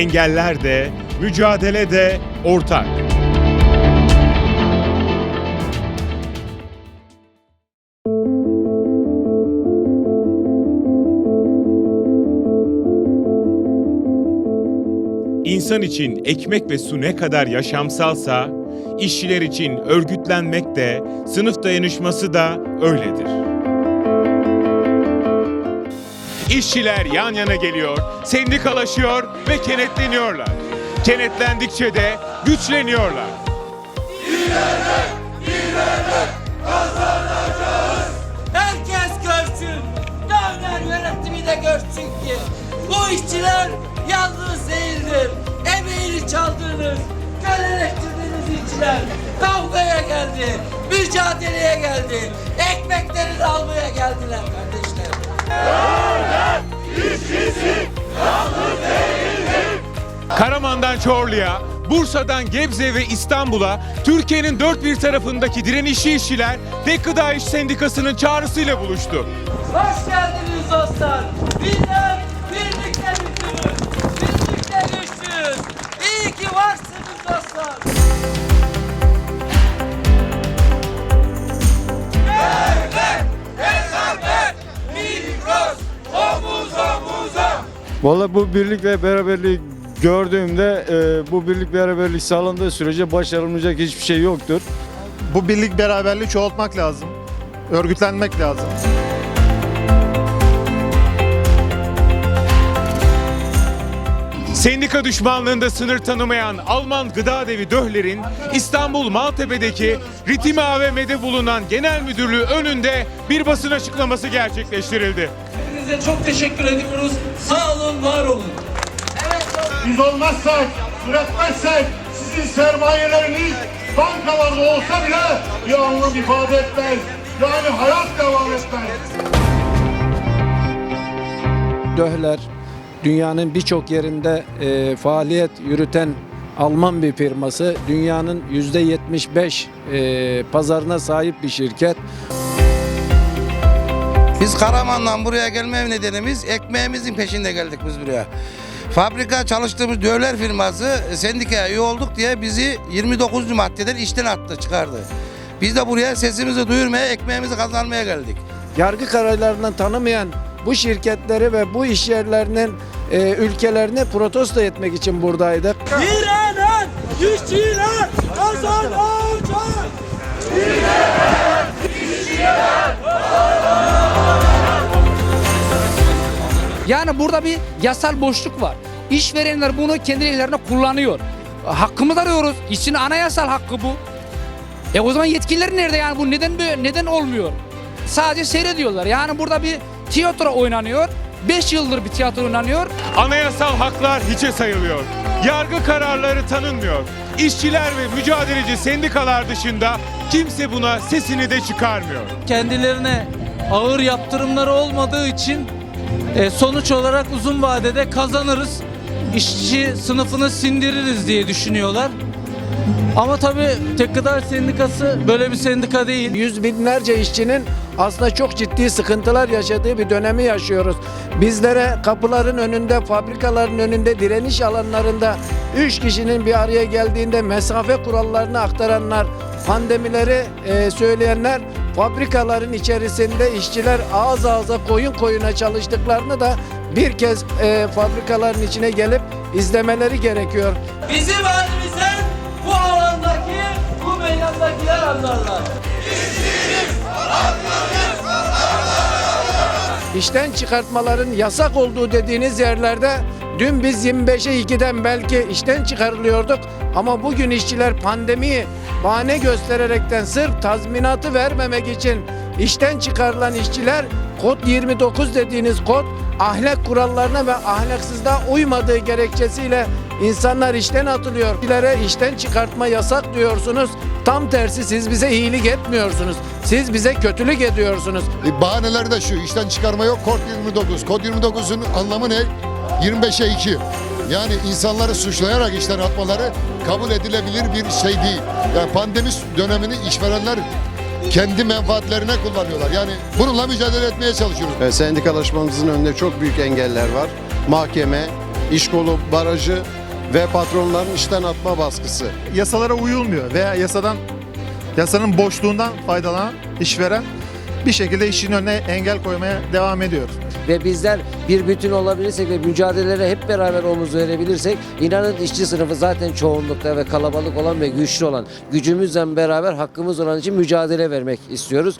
engeller de, mücadele de ortak. İnsan için ekmek ve su ne kadar yaşamsalsa, işçiler için örgütlenmek de, sınıf dayanışması da öyledir. İşçiler yan yana geliyor, sendikalaşıyor ve kenetleniyorlar. Kenetlendikçe de güçleniyorlar. Herkes görsün. Dövler yönetimi de görsün ki bu işçiler yalnız değildir. Emeğini çaldığınız, köleleştirdiğiniz işçiler kavgaya geldi, mücadeleye geldi, ekmeklerini almaya geldiler kardeşler. Karaman'dan Çorlu'ya, Bursa'dan Gebze ve İstanbul'a Türkiye'nin dört bir tarafındaki direnişçi işçiler Tek Gıda İş Sendikası'nın çağrısıyla buluştu. Hoş geldiniz dostlar. Bizler Valla bu birlik ve beraberliği gördüğümde e, bu birlik beraberlik sağlandığı sürece başarılmayacak hiçbir şey yoktur. Bu birlik beraberliği çoğaltmak lazım. Örgütlenmek lazım. Sendika düşmanlığında sınır tanımayan Alman gıda devi Döhler'in İstanbul Maltepe'deki Ritim AVM'de bulunan genel müdürlüğü önünde bir basın açıklaması gerçekleştirildi. Hepinize çok teşekkür ediyoruz. Sağ olun, var olun. Evet, Biz olmazsak, üretmezsek sizin sermayeleriniz bankalarda olsa bile bir anlam ifade etmez. Yani hayat devam etmez. Döhler dünyanın birçok yerinde e, faaliyet yürüten Alman bir firması. Dünyanın %75 e, pazarına sahip bir şirket. Biz Karaman'dan buraya gelme nedenimiz ekmeğimizin peşinde geldik biz buraya. Fabrika çalıştığımız dövler firması sendikaya üye olduk diye bizi 29. maddeden işten attı çıkardı. Biz de buraya sesimizi duyurmaya ekmeğimizi kazanmaya geldik. Yargı kararlarından tanımayan bu şirketleri ve bu iş yerlerinin e, ülkelerini protesto etmek için buradaydık. Direnen işçiler kazanacak. Yani burada bir yasal boşluk var. İşverenler bunu kendi ellerine kullanıyor. Hakkımızı arıyoruz. İşçinin anayasal hakkı bu. E o zaman yetkililer nerede yani bu neden böyle neden olmuyor? Sadece seyrediyorlar. Yani burada bir tiyatro oynanıyor. 5 yıldır bir tiyatro oynanıyor. Anayasal haklar hiçe sayılıyor. Yargı kararları tanınmıyor. İşçiler ve mücadeleci sendikalar dışında kimse buna sesini de çıkarmıyor. kendilerine ağır yaptırımları olmadığı için e, sonuç olarak uzun vadede kazanırız. işçi sınıfını sindiririz diye düşünüyorlar. Ama tabii Tek Gıda Sendikası böyle bir sendika değil. Yüz binlerce işçinin aslında çok ciddi sıkıntılar yaşadığı bir dönemi yaşıyoruz. Bizlere kapıların önünde, fabrikaların önünde, direniş alanlarında üç kişinin bir araya geldiğinde mesafe kurallarını aktaranlar, pandemileri e, söyleyenler, fabrikaların içerisinde işçiler ağız ağza koyun koyuna çalıştıklarını da bir kez e, fabrikaların içine gelip izlemeleri gerekiyor. Bizim halimize bu alandaki, bu meydandakiler anlarlar. İşten çıkartmaların yasak olduğu dediğiniz yerlerde dün biz 25'e 2'den belki işten çıkarılıyorduk ama bugün işçiler pandemiyi bahane göstererekten sırf tazminatı vermemek için işten çıkarılan işçiler kod 29 dediğiniz kod ahlak kurallarına ve ahlaksızlığa uymadığı gerekçesiyle insanlar işten atılıyor. İşçilere işten çıkartma yasak diyorsunuz. Tam tersi siz bize iyilik etmiyorsunuz. Siz bize kötülük ediyorsunuz. E, bahaneleri de şu, işten çıkarma yok, kod 29. Kod 29'un anlamı ne? 25'e 2. Yani insanları suçlayarak işten atmaları kabul edilebilir bir şey değil. Yani pandemi dönemini işverenler kendi menfaatlerine kullanıyorlar. Yani bununla mücadele etmeye çalışıyoruz. E, Sendikalaşmamızın önünde çok büyük engeller var. Mahkeme, iş kolu barajı ve patronların işten atma baskısı. Yasalara uyulmuyor veya yasadan yasanın boşluğundan faydalanan işveren bir şekilde işin önüne engel koymaya devam ediyor. ve bizler bir bütün olabilirsek ve mücadelelere hep beraber omuz verebilirsek inanın işçi sınıfı zaten çoğunlukta ve kalabalık olan ve güçlü olan gücümüzle beraber hakkımız olan için mücadele vermek istiyoruz.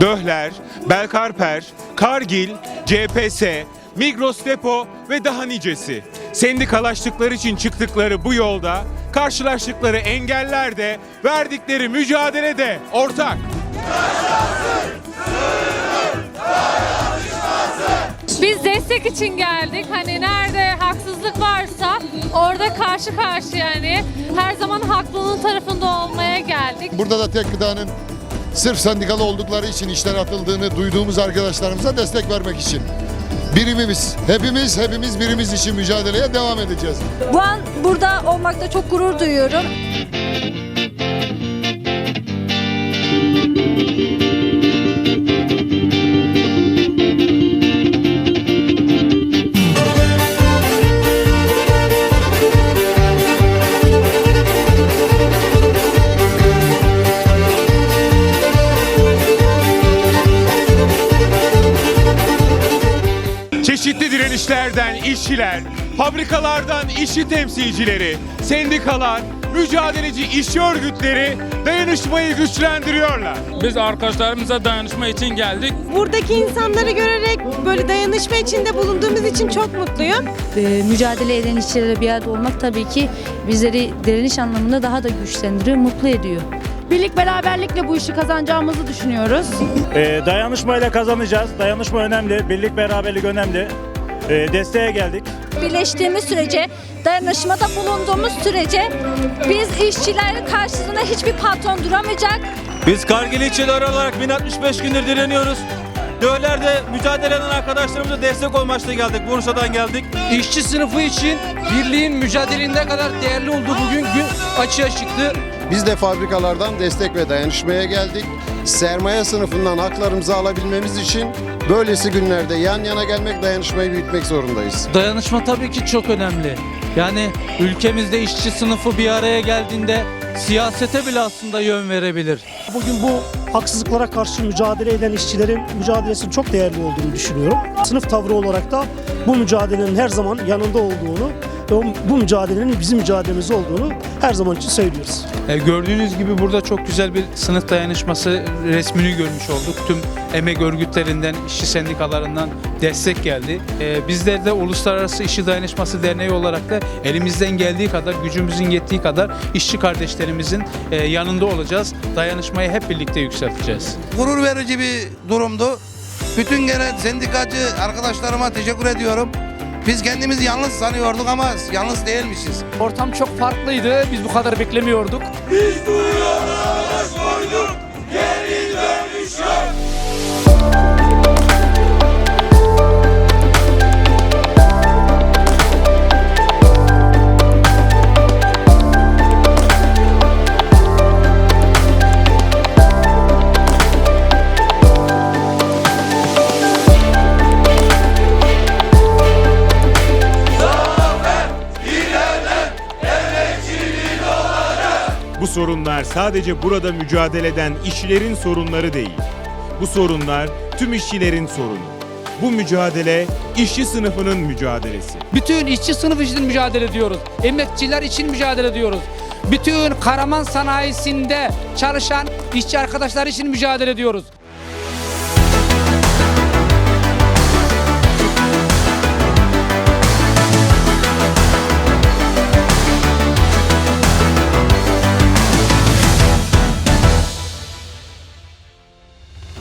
Döhler, Belkarper, Kargil, CPS, Migros Depo ve daha nicesi. Sendikalaştıkları için çıktıkları bu yolda karşılaştıkları engeller de verdikleri mücadele de ortak. Biz destek için geldik. Hani nerede haksızlık varsa orada karşı karşı yani her zaman haklının tarafında olmaya geldik. Burada da tek gıdanın sırf sendikalı oldukları için işten atıldığını duyduğumuz arkadaşlarımıza destek vermek için. Birimimiz, hepimiz, hepimiz birimiz için mücadeleye devam edeceğiz. Bu an burada olmakta çok gurur duyuyorum. Çeşitli direnişlerden işçiler, fabrikalardan işçi temsilcileri, sendikalar, mücadeleci işçi örgütleri dayanışmayı güçlendiriyorlar. Biz arkadaşlarımıza dayanışma için geldik. Buradaki insanları görerek böyle dayanışma içinde bulunduğumuz için çok mutluyum. Ee, mücadele eden işçilerle bir arada olmak tabii ki bizleri direniş anlamında daha da güçlendiriyor, mutlu ediyor. Birlik beraberlikle bu işi kazanacağımızı düşünüyoruz. dayanışmayla kazanacağız. Dayanışma önemli, birlik beraberlik önemli. desteğe geldik. Birleştiğimiz sürece, dayanışmada bulunduğumuz sürece biz işçilerin karşısında hiçbir patron duramayacak. Biz Kargil işçileri olarak 1065 gündür direniyoruz. Döhlerde mücadele eden arkadaşlarımıza destek olmaçla geldik. Bursa'dan geldik. İşçi sınıfı için birliğin mücadelenin ne kadar değerli olduğu bugün gün açığa çıktı. Biz de fabrikalardan destek ve dayanışmaya geldik. Sermaye sınıfından haklarımızı alabilmemiz için böylesi günlerde yan yana gelmek, dayanışmayı büyütmek zorundayız. Dayanışma tabii ki çok önemli. Yani ülkemizde işçi sınıfı bir araya geldiğinde siyasete bile aslında yön verebilir. Bugün bu haksızlıklara karşı mücadele eden işçilerin mücadelesinin çok değerli olduğunu düşünüyorum. Sınıf tavrı olarak da bu mücadelenin her zaman yanında olduğunu ve bu mücadelenin bizim mücadelemiz olduğunu her zaman için söylüyoruz. E, gördüğünüz gibi burada çok güzel bir sınıf dayanışması resmini görmüş olduk. Tüm emek örgütlerinden, işçi sendikalarından destek geldi. E, bizler de Uluslararası İşçi Dayanışması Derneği olarak da elimizden geldiği kadar, gücümüzün yettiği kadar işçi kardeşlerimizin e, yanında olacağız. Dayanışmayı hep birlikte yükselteceğiz. Gurur verici bir durumdu. Bütün genel sendikacı arkadaşlarıma teşekkür ediyorum. Biz kendimizi yalnız sanıyorduk ama yalnız değilmişiz. Ortam çok farklıydı. Biz bu kadar beklemiyorduk. Bu sorunlar sadece burada mücadele eden işçilerin sorunları değil. Bu sorunlar tüm işçilerin sorunu. Bu mücadele işçi sınıfının mücadelesi. Bütün işçi sınıfı için mücadele ediyoruz. Emekçiler için mücadele ediyoruz. Bütün Karaman sanayisinde çalışan işçi arkadaşlar için mücadele ediyoruz.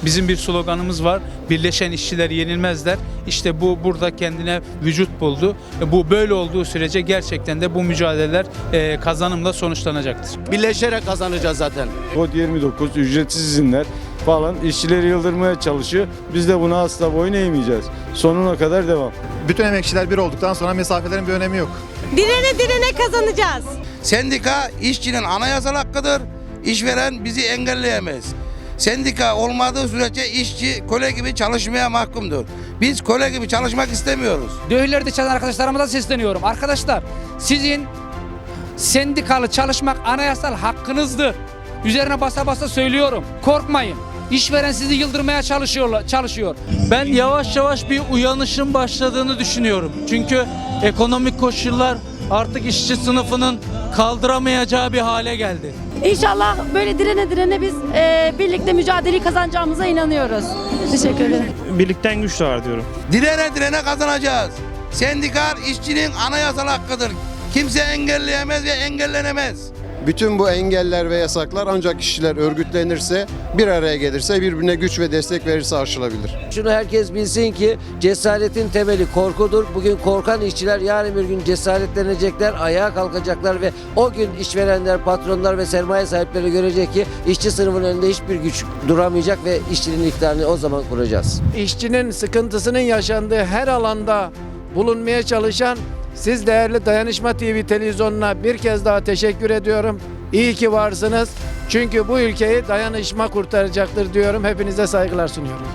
Bizim bir sloganımız var. Birleşen işçiler yenilmezler. İşte bu burada kendine vücut buldu. Bu böyle olduğu sürece gerçekten de bu mücadeleler e, kazanımla sonuçlanacaktır. Birleşerek kazanacağız zaten. Kod 29 ücretsiz izinler falan işçileri yıldırmaya çalışıyor. Biz de buna asla boyun eğmeyeceğiz. Sonuna kadar devam. Bütün emekçiler bir olduktan sonra mesafelerin bir önemi yok. Direne direne kazanacağız. Sendika işçinin anayasal hakkıdır. İşveren bizi engelleyemez. Sendika olmadığı sürece işçi köle gibi çalışmaya mahkumdur. Biz köle gibi çalışmak istemiyoruz. Döhürlerde çalışan arkadaşlarıma da sesleniyorum. Arkadaşlar sizin sendikalı çalışmak anayasal hakkınızdır. Üzerine basa basa söylüyorum. Korkmayın. İşveren sizi yıldırmaya çalışıyor. çalışıyor. Ben yavaş yavaş bir uyanışın başladığını düşünüyorum. Çünkü ekonomik koşullar artık işçi sınıfının kaldıramayacağı bir hale geldi. İnşallah böyle direne direne biz e, birlikte mücadeleyi kazanacağımıza inanıyoruz. Teşekkür ederim. Birlikten güç doğar diyorum. Direne direne kazanacağız. Sendikal işçinin anayasal hakkıdır. Kimse engelleyemez ve engellenemez. Bütün bu engeller ve yasaklar ancak kişiler örgütlenirse, bir araya gelirse, birbirine güç ve destek verirse aşılabilir. Şunu herkes bilsin ki cesaretin temeli korkudur. Bugün korkan işçiler yarın bir gün cesaretlenecekler, ayağa kalkacaklar ve o gün işverenler, patronlar ve sermaye sahipleri görecek ki işçi sınıfının önünde hiçbir güç duramayacak ve işçinin iktidarını o zaman kuracağız. İşçinin sıkıntısının yaşandığı her alanda bulunmaya çalışan siz değerli Dayanışma TV televizyonuna bir kez daha teşekkür ediyorum. İyi ki varsınız. Çünkü bu ülkeyi dayanışma kurtaracaktır diyorum. Hepinize saygılar sunuyorum.